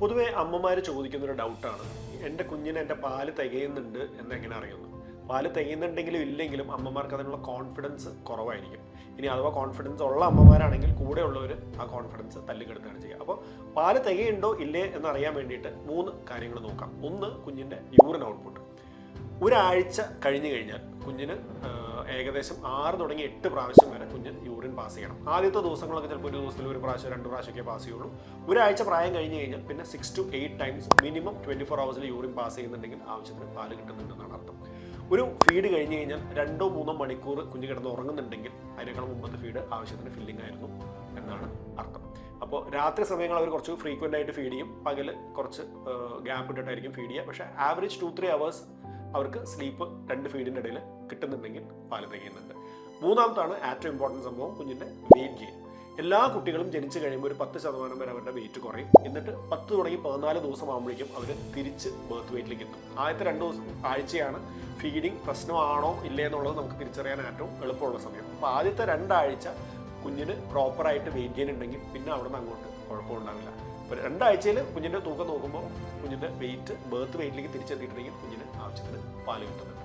പൊതുവെ അമ്മമാർ ചോദിക്കുന്നൊരു ഡൗട്ടാണ്. എന്റെ കുഞ്ഞിന് എന്റെ പാൽ തികയുന്നുണ്ട് എന്നെങ്ങനെ അറിയുന്നു? പാൽ തികയുന്നുണ്ടെങ്കിലും ഇല്ലെങ്കിലും അമ്മമാർക്ക് അതിനുള്ള കോൺഫിഡൻസ് കുറവായിരിക്കും. ഇനി അഥവാ കോൺഫിഡൻസ് ഉള്ള അമ്മമാരാണെങ്കിൽ കൂടെയുള്ളവർ ആ കോൺഫിഡൻസ് തല്ലിക്കെടുക്കുകയാണ് ചെയ്യുക. അപ്പോൾ പാൽ തികയുണ്ടോ ഇല്ലേ എന്നറിയാൻ വേണ്ടിയിട്ട് മൂന്ന് കാര്യങ്ങൾ നോക്കാം. ഒന്ന് കുഞ്ഞിന്റെ യൂറിൻ ഔട്ട്പുട്ട് ഒരാഴ്ച കഴിഞ്ഞു കഴിഞ്ഞാൽ കുഞ്ഞിന് ഏകദേശം ആറ് തുടങ്ങി എട്ട് പ്രാവശ്യം വരെ കുഞ്ഞ് യൂറിൻ പാസ് ചെയ്യണം. ആദ്യത്തെ ദിവസങ്ങളൊക്കെ ചിലപ്പോൾ ഒരു ദിവസത്തിൽ ഒരു പ്രാവശ്യം രണ്ട് പ്രാവശ്യമൊക്കെ പാസ് ചെയ്യുള്ളൂ. ഒരാഴ്ച പ്രായം കഴിഞ്ഞ് കഴിഞ്ഞാൽ പിന്നെ six to eight times minimum twenty four ഹവേഴ്സിൽ urine pass ചെയ്യുന്നുണ്ടെങ്കിൽ ആവശ്യത്തിന് പാൽ കിട്ടുന്നുണ്ടെന്നാണ് അർത്ഥം. ഒരു ഫീഡ് കഴിഞ്ഞ് കഴിഞ്ഞാൽ രണ്ടോ മൂന്നോ മണിക്കൂർ കുഞ്ഞ് കിടന്ന് ഉറങ്ങുന്നുണ്ടെങ്കിൽ അതിനേക്കാൾ മുമ്പത്തെ ഫീഡ് ആവശ്യത്തിന് ഫില്ലിംഗ് ആയിരുന്നു എന്നാണ് അർത്ഥം. അപ്പോൾ രാത്രി സമയങ്ങൾ അവർ കുറച്ച് ഫ്രീക്വന്റ് ആയിട്ട് ഫീഡ് ചെയ്യും. പകൽ കുറച്ച് ഗ്യാപ്പ് ഇട്ടിട്ടായിരിക്കും ഫീഡ് ചെയ്യുക. പക്ഷേ ആവറേജ് ടു ത്രീ അവേഴ്സ് അവർക്ക് സ്ലീപ്പ് രണ്ട് ഫീഡിന്റെ ഇടയിൽ കിട്ടുന്നുണ്ടെങ്കിൽ പാൽ തികയുന്നുണ്ട്. മൂന്നാമത്താണ് ഏറ്റവും ഇമ്പോർട്ടന്റ് സംഭവം കുഞ്ഞിന്റെ വെയിറ്റ് ഗെയിൻ എല്ലാ കുട്ടികളും ജനിച്ചു കഴിയുമ്പോൾ ഒരു പത്ത് ശതമാനം വരെ അവരുടെ വെയിറ്റ് കുറയും. എന്നിട്ട് പത്ത് തുടങ്ങി പതിനാല് ദിവസം ആകുമ്പോഴേക്കും അവർ തിരിച്ച് ബർത്ത് വെയിറ്റിലേക്ക് എത്തും. ആദ്യത്തെ രണ്ട് ദിവസം ആഴ്ചയാണ് ഫീഡിങ് പ്രശ്നമാണോ ഇല്ലേ എന്നുള്ളത് നമുക്ക് തിരിച്ചറിയാൻ ഏറ്റവും എളുപ്പമുള്ള സമയം. അപ്പോൾ ആദ്യത്തെ രണ്ടാഴ്ച കുഞ്ഞിന് പ്രോപ്പറായിട്ട് വെയിറ്റ് ഗെയിൻ ഉണ്ടെങ്കിൽ പിന്നെ അവിടെ നിന്ന് അങ്ങോട്ട് കുഴപ്പമുണ്ടാവില്ല. അപ്പോൾ രണ്ടാഴ്ചയിൽ കുഞ്ഞിന്റെ തൂക്കം നോക്കുമ്പോൾ കുഞ്ഞിന്റെ വെയിറ്റ് ബേർത്ത് വെയിറ്റിലേക്ക് തിരിച്ചെത്തിയിട്ടുണ്ടെങ്കിൽ കുഞ്ഞിന് ആവശ്യത്തിന് പാൽ കിട്ടുന്നുണ്ട്.